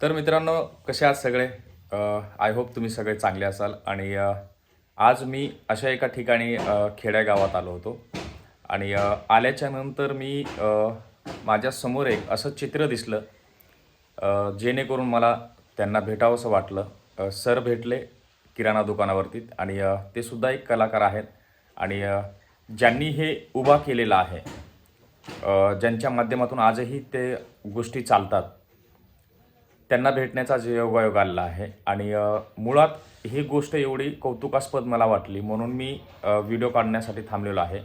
तर मित्रांनो कसे आहात सगळे? आय होप तुम्ही सगळे चांगले असाल. आणि आज मी अशा एका ठिकाणी खेड्यागावात आलो होतो. आणि आल्याच्यानंतर आल्याच्यानंतर मी माझ्यासमोर माझ्यासमोर एक असं चित्र दिसलं जेणेकरून मला त्यांना भेटावंसं वाटलं. सर भेटले किराणा दुकानावरती आणि ते सुद्धा एक कलाकार आहेत. आणि ज्यांनी हे उभा केलेलं आहे ज्यांच्या माध्यमातून आजही ते गोष्टी चालतात. त्यांना भेटण्याचा जे योगायोग आलेला आहे. आणि मुळात ही गोष्ट एवढी कौतुकास्पद मला वाटली म्हणून मी व्हिडिओ काढण्यासाठी थांबलेलो आहे.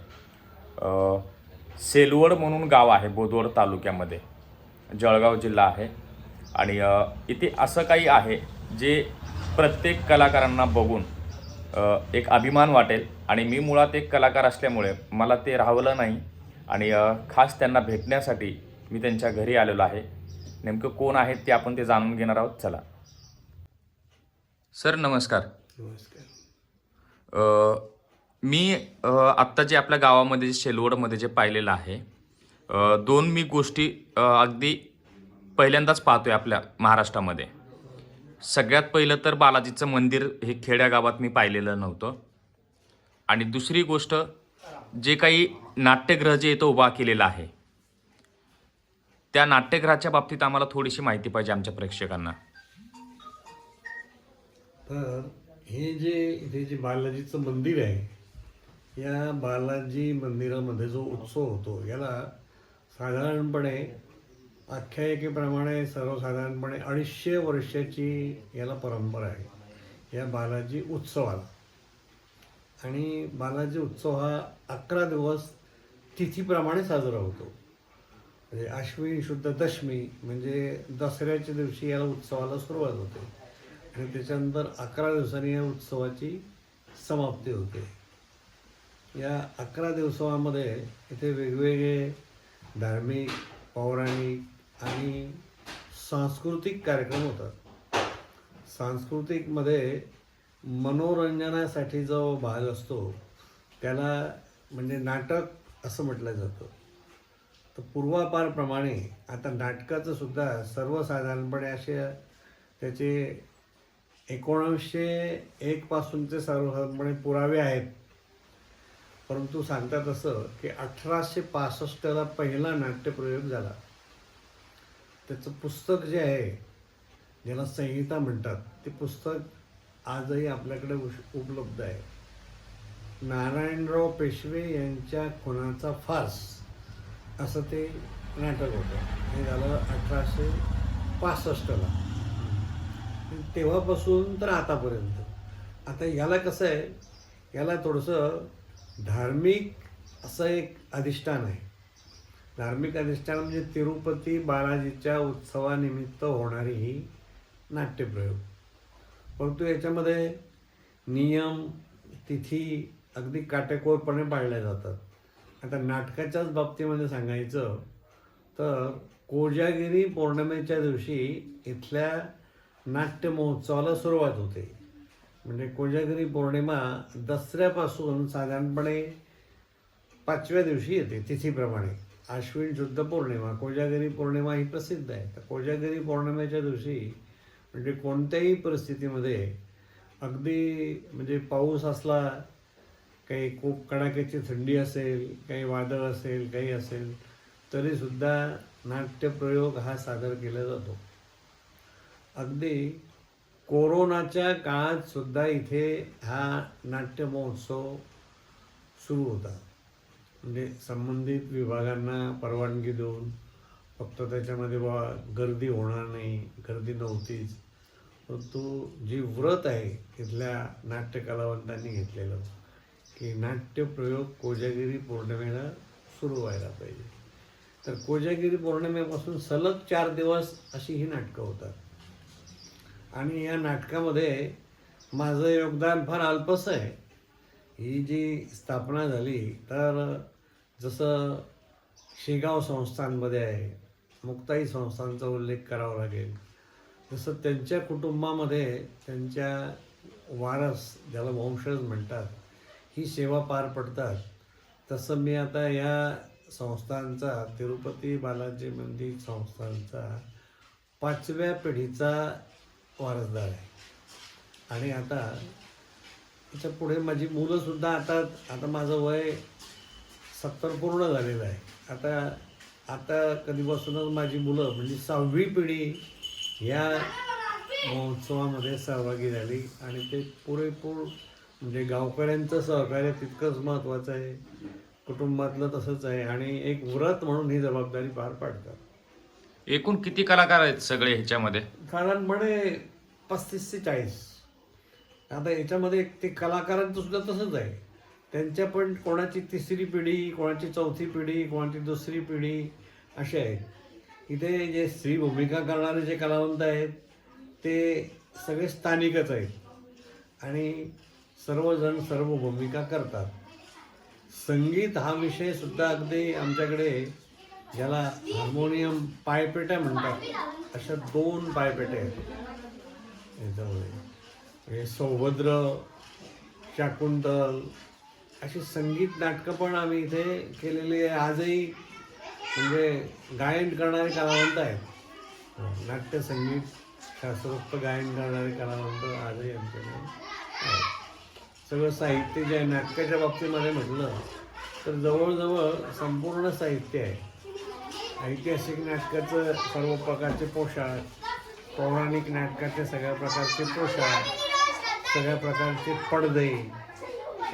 सेलवड म्हणून गाव आहे बोदवड तालुक्यामध्ये. जळगाव जिल्हा आहे. आणि इथे असं काही आहे जे प्रत्येक कलाकारांना बघून एक अभिमान वाटेल. आणि मी मुळात एक कलाकार असल्यामुळे मला ते राहवलं नाही. आणि खास त्यांना भेटण्यासाठी मी त्यांच्या घरी आलेलो आहे. नेमकं कोण आहेत ते आपण ते जाणून घेणार आहोत. चला. सर नमस्कार. नमस्कार. मी आत्ता जे आपल्या गावामध्ये जे शेलवडमध्ये जे पाहिलेलं आहे दोन मी गोष्टी अगदी पहिल्यांदाच पाहतोय आपल्या महाराष्ट्रामध्ये. सगळ्यात पहिलं तर बालाजीचं मंदिर हे खेड्या गावात मी पाहिलेलं नव्हतं. आणि दुसरी गोष्ट जे काही नाट्यगृह जे इथं उभा केलेलं आहे त्या नाट्यगृहाच्या बाबतीत आम्हाला थोडीशी माहिती पाहिजे आमच्या प्रेक्षकांना. तर हे जे इथे जे बालाजीचं मंदिर आहे या बालाजी मंदिरामध्ये जो उत्सव होतो याला साधारणपणे आख्यायिकेप्रमाणे सर्वसाधारणपणे अडीचशे वर्षाची याला परंपरा आहे या बालाजी उत्सवाला. आणि बालाजी उत्सव हा अकरा दिवस तिथीप्रमाणे साजरा होतो. म्हणजे अश्विन शुद्ध दशमी म्हणजे दसऱ्याच्या दिवशी याला उत्सवाला सुरुवात होते. आणि त्याच्यानंतर अकरा दिवसांनी या उत्सवाची समाप्ती होते. या अकरा दिवसामध्ये इथे वेगवेगळे धार्मिक पौराणिक आणि सांस्कृतिक कार्यक्रम होतात. सांस्कृतिकमध्ये मनोरंजनासाठी जो भाग असतो त्याला म्हणजे नाटक असं म्हटलं जातं. तर पूर्वापारप्रमाणे आता नाटकाचं सुद्धा सर्वसाधारणपणे असे त्याचे एकोणीसशे एकपासूनचे सर्वसाधारणपणे पुरावे आहेत. परंतु सांगतात असं की अठराशे पासष्टला पहिला नाट्यप्रयोग झाला. त्याचं पुस्तक जे आहे ज्याला संहिता म्हणतात ते पुस्तक आजही आपल्याकडे उश- उपलब्ध आहे. नारायणराव पेशवे यांच्या खुनाचा फास. असं ते नाटक होतं. हे झालं अठराशे पासष्टला. तेव्हापासून तर आतापर्यंत. आता याला कसं आहे याला थोडंसं धार्मिक असं एक अधिष्ठान आहे. धार्मिक अधिष्ठान म्हणजे तिरुपती बालाजीच्या उत्सवानिमित्त होणारी ही नाट्यप्रयोग. परंतु याच्यामध्ये नियम तिथी अगदी काटेकोरपणे पाळल्या जातात. आता नाटकाच्याच बाबतीमध्ये सांगायचं तर कोजागिरी पौर्णिमेच्या दिवशी इथल्या नाट्य महोत्सवाला सुरुवात होते. म्हणजे कोजागिरी पौर्णिमा दसऱ्यापासून साधारणपणे पाचव्या दिवशी येते तिथीप्रमाणे. आश्विन शुद्ध पौर्णिमा कोजागिरी पौर्णिमा ही प्रसिद्ध आहे. तर कोजागिरी पौर्णिमेच्या दिवशी म्हणजे कोणत्याही परिस्थितीमध्ये अगदी म्हणजे पाऊस असला काही खूप कडाक्याची थंडी असेल काही वादळ असेल काही असेल तरीसुद्धा नाट्यप्रयोग हा सादर केला जातो. अगदी कोरोनाच्या काळात सुद्धा इथे हा नाट्य महोत्सव सुरू होता. म्हणजे संबंधित विभागांना परवानगी देऊन फक्त त्याच्यामध्ये बा गर्दी होणार नाही गर्दी नव्हतीच. परंतु जी व्रत आहे इथल्या नाट्य कलावंतांनी घेतलेलं की नाट्यप्रयोग कोजागिरी पौर्णिमेला सुरू व्हायला पाहिजे. तर कोजागिरी पौर्णिमेपासून सलग चार दिवस अशी ही नाटकं होतात. आणि या नाटकामध्ये माझं योगदान फार अल्पसं आहे. ही जी स्थापना झाली तर जसं शेगाव संस्थांमध्ये आहे मुक्ताई संस्थांचा उल्लेख करावा लागेल. जसं त्यांच्या कुटुंबामध्ये त्यांच्या वारस ज्याला वंशज म्हणतात ही सेवा पार पडतात. तसं मी आता या संस्थांचा तिरुपती बालाजी मंदिर संस्थांचा पाचव्या पिढीचा वारसदार आहे. आणि आता त्याच्या पुढे माझी मुलंसुद्धा आता आता माझं वय सत्तर पूर्ण झालेलं आहे. आता आता कधीपासूनच माझी मुलं म्हणजे सहावी पिढी या महोत्सवामध्ये सहभागी झाली आणि ते पुरेपूर म्हणजे गावकऱ्यांचं सहकार्य तितकंच महत्त्वाचं आहे. कुटुंबातलं तसंच आहे आणि एक व्रत म्हणून ही जबाबदारी पार पाडतात. एकूण किती कलाकार आहेत सगळे ह्याच्यामध्ये? साधारणपणे पस्तीस ते चाळीस. आता याच्यामध्ये ते कलाकारांचं सुद्धा तसंच आहे. त्यांच्या पण कोणाची तिसरी पिढी कोणाची चौथी पिढी कोणाची दुसरी पिढी असे आहेत. इथे जे स्त्री भूमिका करणारे जे कलावंत आहेत ते सगळे स्थानिकच आहेत. आणि सर्वजण सर्व भूमिका करतात. संगीत हा विषय सुद्धा अगदी आमच्याकडे ज्याला हार्मोनियम पायपेट्या म्हणतात अशा दोन पायपेट्या आहेत. याच्यामध्ये हे सौभद्र शाकुंतल अशी संगीत नाटकं पण आम्ही इथे केलेली आहे. आजही म्हणजे गायन करणारे कलावंत आहेत. नाट्य संगीत शास्त्रोक्त गायन करणारे कलावंत आजही आमच्याकडे आहेत. सगळं साहित्य जे आहे नाटकाच्या बाबतीमध्ये म्हटलं तर जवळजवळ संपूर्ण साहित्य आहे. ऐतिहासिक नाटकाचं सर्व प्रकारचे पोशाख पौराणिक नाटकाचे सगळ्या प्रकारचे पोशाख सगळ्या प्रकारचे पडदे.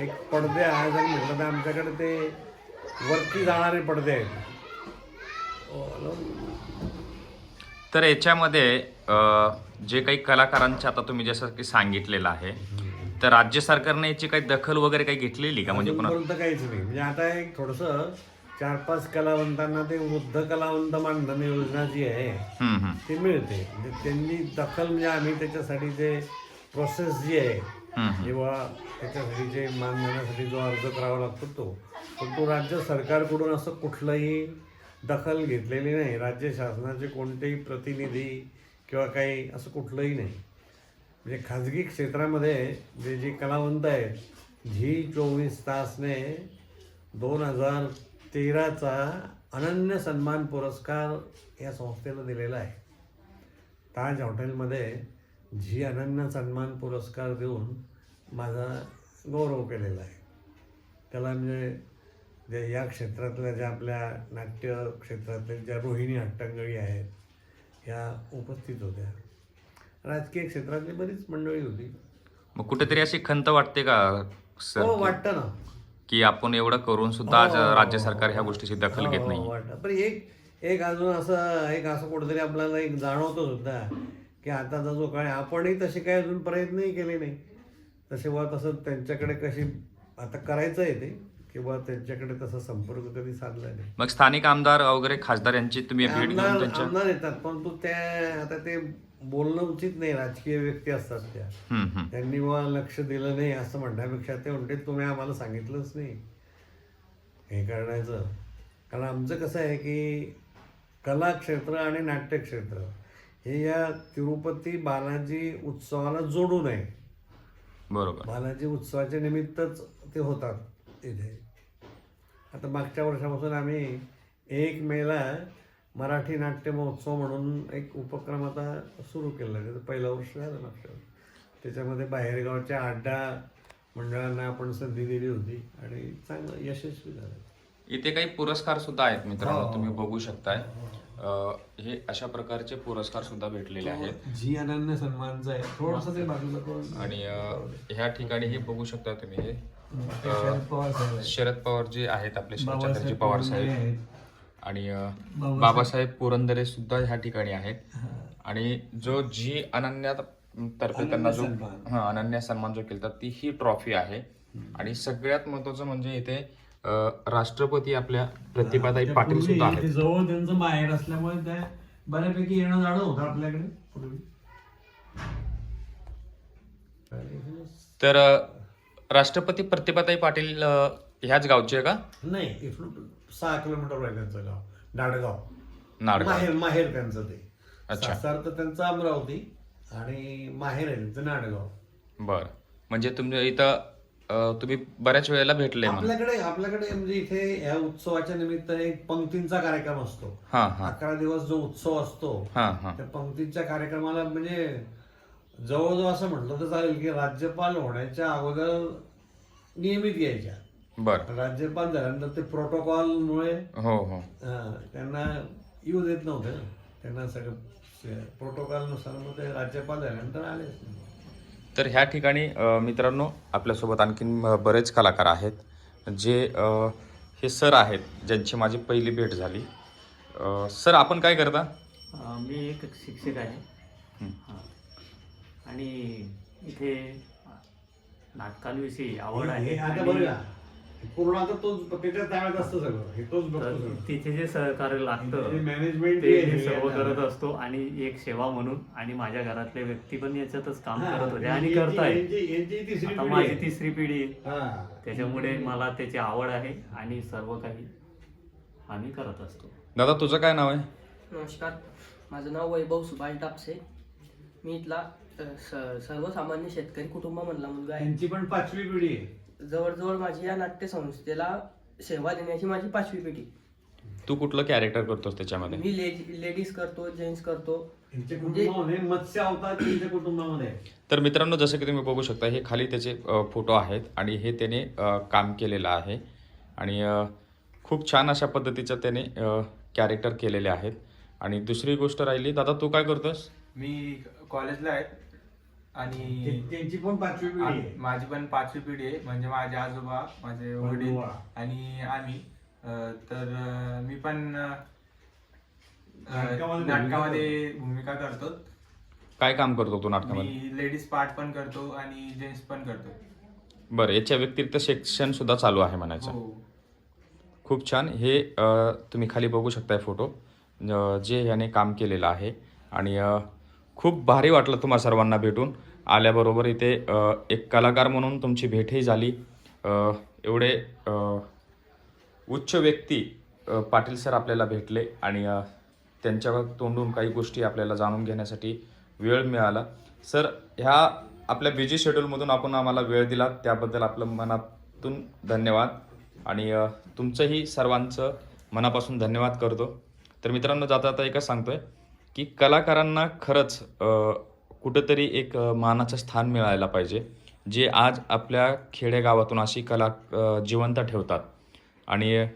एक पडदे आज आणि म्हटलं तर आमच्याकडे ते वरती जाणारे पडदे आहेत. तर याच्यामध्ये जे काही कलाकारांचे आता तुम्ही जसं की सांगितलेलं आहे तर राज्य सरकारने याची काही दखल वगैरे काही घेतलेली का? म्हणजे अजूनपर्यंत काहीच नाही. म्हणजे आता एक थोडंसं चार पाच कलावंतांना ते वृद्ध कलावंत मानधन योजना जी आहे हम्म, हम्म. ती मिळते. म्हणजे त्यांनी दखल म्हणजे आम्ही त्याच्यासाठी जे प्रोसेस जी आहे हम्म, जेव्हा त्याच्यासाठी जे मानधनासाठी जो अर्ज करावा लागतो तो पण तो राज्य सरकारकडून असं कुठलंही दखल घेतलेली नाही. राज्य शासनाचे कोणतेही प्रतिनिधी किंवा काही असं कुठलंही नाही. म्हणजे खाजगी क्षेत्रामध्ये जे जे कलावंत आहेत झी चोवीस तासने दोन हजार तेराचा अनन्य सन्मान पुरस्कार या संस्थेला दिलेला आहे. ताज हॉटेलमध्ये झी अनन्य सन्मान पुरस्कार देऊन माझा गौरव केलेला आहे. त्याला म्हणजे जे या क्षेत्रातल्या ज्या आपल्या नाट्य क्षेत्रातल्या ज्या रोहिणी हट्टंगळी आहेत ह्या उपस्थित होत्या. राजकीय क्षेत्रातली बरीच मंडळी होती. मग कुठेतरी अशी खंत वाटते का सर हो वाटतं ना. की आपण एवढं करून सुद्धा आज हो. राज्य सरकार ह्या गोष्टीची दखल घेत हो, नाही वाटतं. पण एक एक अजून असं एक असं कुठेतरी आपल्याला एक जाणवतं सुद्धा की आताचा जो काय आपणही तसे काय अजून प्रयत्नही केले नाही. तसे वा तसं त्यांच्याकडे कशी आता करायचं आहे ते किंवा त्यांच्याकडे तसा संपर्क कधी साधला नाही. मग स्थानिक आमदार वगैरे खासदार यांची तुम्ही भेट घेऊन आमदार त्यांच्या आमदार येतात परंतु त्या आता ते बोलणं उचित नाही राजकीय व्यक्ती असतात त्या. त्यांनी मला लक्ष दिलं नाही असं म्हणण्यापेक्षा ते म्हणते तुम्ही आम्हाला सांगितलंच नाही. हे करण्याचं. कारण आमचं कसं आहे की कला क्षेत्र आणि नाट्य क्षेत्र हे या तिरुपती बालाजी उत्सवाला जोडून आहे बरोबर. बालाजी उत्सवाच्या निमित्तच ते होतात इथे. आता मागच्या वर्षापासून आम्ही एक मेला मराठी नाट्य महोत्सव म्हणून एक उपक्रम आता सुरू केला आहे. त्याचं पहिलं वर्ष झालं मागच्या त्याच्यामध्ये बाहेरगावच्या अड्डा मंडळांना आपण संधी दिली होती आणि चांगलं यशस्वी झालं. इथे काही पुरस्कार सुद्धा आहेत मित्रांनो हो. तुम्ही बघू शकताय. अं, हे अशा प्रकारचे पुरस्कार सुद्धा भेटलेले आहेत. जी अनन्य सन्मानचं आहे. थोडंसं ते बाजूला आणि ह्या ठिकाणी हे बघू शकता तुम्ही हे. शरद पवार. शरद जे आहेत आपले शरदचंद्रजी पवार साहेब. आहेत. आणि बाबासाहेब- पुरंदरे सुद्धा ह्या ठिकाणी आहेत. आणि जो जी अनन्या तर्फे त्यांना जो. हा अनन्य सन्मान जो केला ती ही ट्रॉफी आहे. आणि सगळ्यात महत्वाचं म्हणजे इथे राष्ट्रपती आपल्या प्रतिभाताई त्या पाटील सुद्धा आहेत. जवळ त्यांचं माहेर असल्यामुळे त्या बऱ्यापैकी येणं जाणं होतं आपल्याकडे तर राष्ट्रपती प्रतिभाताई पाटील ह्याच गावचे आहे का? नाही सहा किलोमीटर आहे त्यांचं गाव. नाडगाव. माहेर माहेर त्यांचं ते. अच्छा. सासर तर त्यांचं अमरावती आणि माहेर आहे त्यांचं नाडगाव. बर. म्हणजे तुमच्या इथं अं, तुम्ही बऱ्याच वेळेला भेटले आपल्याकडे आपल्याकडे म्हणजे इथे या उत्सवाच्या निमित्त एक पंक्तींचा कार्यक्रम असतो. हां हां. अकरा दिवस जो उत्सव असतो हां हां. त्या पंक्तीच्या कार्यक्रमाला म्हणजे जवळजवळ असं म्हटलं तर चालेल की राज्यपाल होण्याच्या अगोदर नियमित यायच्या. बरं. राज्यपाल झाल्यानंतर ते प्रोटोकॉलमुळे हो हो. त्यांना येऊ देत नव्हते. ना त्यांना सगळं प्रोटोकॉलनुसार मग ते राज्यपाल झाल्यानंतर आलेच नाही. तर ह्या ठिकाणी अ, मित्रांनो आपल्यासोबत आणखीन अ, बरेच कलाकार आहेत. जे अ, हे सर आहेत ज्यांची माझी पहिली भेट झाली. अ, सर आपण काय करता? अ, मी एक शिक्षक आहे. हं. हा. आणि इथे नाटकांविषयी आवड आहे. हे आता आणि बरं का पूर्ण आता तोच त्याच्या ताब्यात असतं सगळं. हे तोच बघतो तर सगळं. तिथे जे सहकार्य लागतं हे मॅनेजमेंट ते मी सर्व. करत असतो आणि एक सेवा म्हणून आणि माझ्या घरातले व्यक्ती पण याच्यातच काम हा, करत होते आणि यांची- करताय यांची- यांची तिसरी आता पिढी माझी आहे. तिसरी पिढी आहे. हा. त्याच्यामुळे मला त्याची आवड आहे आणि सर्व काही आम्ही करत असतो. दादा तुझं काय नाव आहे? नमस्कार. माझं नाव वैभव सुभाष टापसे मी इथला अ, स- सर्वसामान्य शेतकरी कुटुंबामधला मुलगा आहे. यांची पण पाचवी पिढी आहे. जवळजवळ माझी या नाट्य संस्थेला सेवा देण्याची माझी पाचवी पिढी. तू कुठलं कॅरेक्टर करतोस त्याच्यामध्ये? मी लेडीज करतो जेंट्स करतो. यांच्या म्हणजे- कुटुंबामध्ये मत्स्य अवतार त्यांच्या कुटुंबामध्ये आहे. तर मित्रांनो जसं की तुम्ही बघू शकता हे खाली त्याचे अ, फोटो आहेत आणि हे त्याने अ, काम केलेलं आहे. आणि अ, खूप छान अशा पद्धतीचं त्याने कॅरेक्टर केलेले आहेत. आणि दुसरी गोष्ट राहिली दादा तू काय करतोस? मी कॉलेजला आहे. आणि त्यांची पण पाचवी पिढी आहे. माझी पण पाचवी पिढी आहे. म्हणजे माझे आजोबा माझे वडील. आणि आम्ही. अं, तर अं, मी पण अं, नाटकामध्ये नाटकामध्ये भूमिका करतो. काय काम करतो तू नाटकामध्ये? मी लेडीज पार्ट पण करतो आणि जेंट्स पण करतो. बरं याच्या व्यतिरिक्त शिक्षण सुद्धा चालू आहे म्हणायचं. हो. खूप छान. हे अ, तुम्ही खाली बघू शकताय फोटो. अ, जे याने काम केलेलं आहे. आणि अ, खूप भारी वाटलं तुम्हा सर्वांना भेटून. आल्याबरोबर इथे एक कलाकार म्हणून तुमची भेटही झाली. एवढे उच्च व्यक्ती पाटील सर आपल्याला भेटले आणि त्यांच्या तोंडून काही गोष्टी आपल्याला जाणून घेण्यासाठी वेळ मिळाला. सर ह्या आपल्या बिझी शेड्यूलमधून आपण आम्हाला वेळ दिला. त्याबद्दल आपलं मनातून धन्यवाद. आणि तुमचंही सर्वांचं मनापासून धन्यवाद करतो. तर मित्रांनो जाता जाता एकच सांगतोय. की कलाकारांना खरंच कुठंतरी एक मानाचं स्थान मिळायला पाहिजे जे आज आपल्या खेडेगावातून अशी कला जिवंत ठेवतात. आणि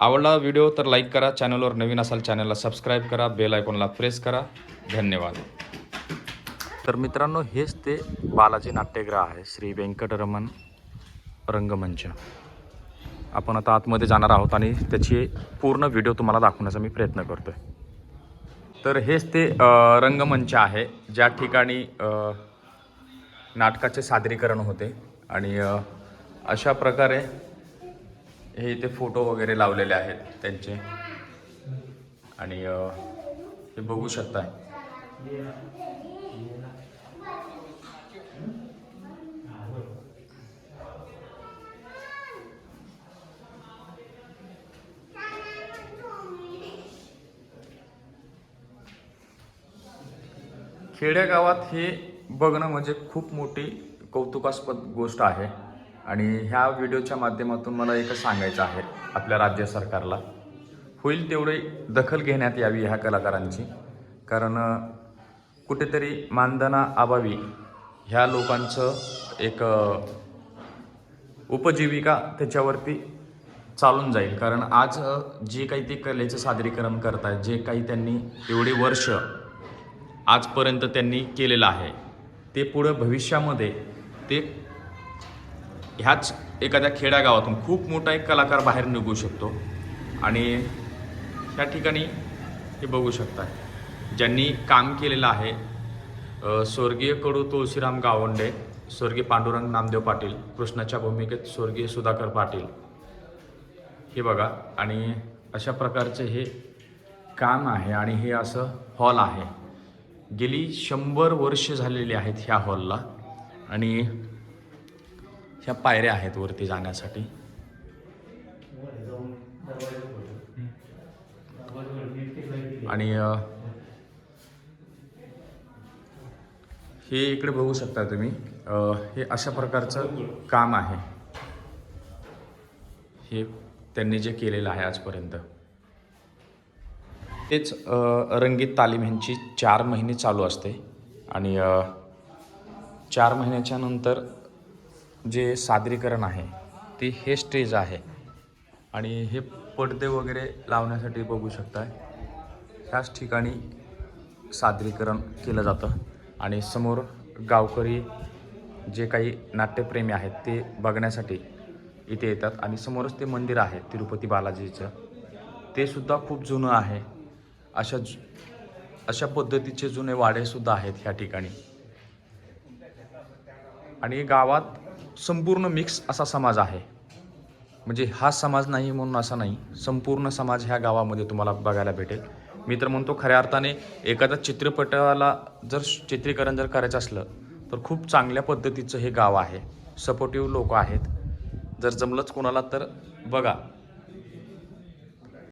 आवडला व्हिडिओ तर लाईक करा चॅनलवर नवीन असाल चॅनलला सबस्क्राईब करा बेल आयकॉनला प्रेस करा. धन्यवाद. तर मित्रांनो हेच ते बालाजी नाट्यगृह आहे श्री व्यंकटरमण रंगमंच. आपण आता आतमध्ये जाणार आहोत आणि त्याची पूर्ण व्हिडिओ तुम्हाला दाखवण्याचा मी प्रयत्न करतो आहे तर हेच ते रंगमंच आहे ज्या ठिकाणी नाटकाचे सादरीकरण होते. आणि अशा प्रकारे हे इथे फोटो वगैरे लावलेले आहेत त्यांचे. आणि हे बघू शकताय. खेड्यागावात हे बघणं म्हणजे खूप मोठी कौतुकास्पद गोष्ट आहे. आणि ह्या व्हिडिओच्या माध्यमातून मला एकच सांगायचं आहे आपल्या राज्य सरकारला. होईल तेवढी दखल घेण्यात यावी ह्या कलाकारांची. कारण कुठेतरी मानधना अभावी ह्या लोकांचं एक उपजीविका त्याच्यावरती चालून जाईल. कारण आज जे काही ते कलेचं सादरीकरण करत आहेत जे काही त्यांनी एवढे वर्ष आजपर्यंत त्यांनी केलेलं आहे. ते पुढं भविष्यामध्ये ते ह्याच एखाद्या खेड्यागावातून खूप मोठा एक कलाकार बाहेर निघू शकतो. आणि ह्या ठिकाणी हे बघू शकता ज्यांनी काम केलेलं आहे स्वर्गीय कडू तुळशीराम गावंडे स्वर्गीय पांडुरंग नामदेव पाटील कृष्णाच्या भूमिकेत स्वर्गीय सुधाकर पाटील. हे बघा आणि अशा प्रकारचे हे काम आहे आणि हे असं हॉल आहे. गेली शंभर वर्ष झालेली आहेत ह्या हॉलला. आणि ह्या पायऱ्या आहेत वरती जाण्यासाठी. आणि हे इकडे बघू शकता तुम्ही. हे अशा प्रकारचं काम आहे. हे त्यांनी जे केलेलं आहे आजपर्यंत. तेच रंगीत तालीम ह्यांची चार महिने चालू असते. आणि चार महिन्याच्या नंतर जे सादरीकरण आहे ते हे स्टेज आहे. आणि हे पडदे वगैरे लावण्यासाठी बघू शकताय. ह्याच ठिकाणी सादरीकरण केलं जातं. आणि समोर गावकरी जे काही नाट्यप्रेमी आहेत ते बघण्यासाठी इथे येतात. आणि समोरच ते मंदिर आहे तिरुपती बालाजीचं. ते सुद्धा खूप जुनं आहे. अशा जु अशा पद्धतीचे जुने वाडेसुद्धा आहेत ह्या ठिकाणी. आणि गावात संपूर्ण मिक्स असा समाज आहे. म्हणजे हा समाज नाही म्हणून असा नाही संपूर्ण समाज ह्या गावामध्ये तुम्हाला बघायला भेटेल. मी तर म्हणतो खऱ्या अर्थाने एखाद्या चित्रपटाला जर चित्रीकरण जर करायचं असलं तर खूप चांगल्या पद्धतीचं हे गाव आहे. सपोर्टिव्ह लोक आहेत. जर जमलंच कोणाला तर बघा.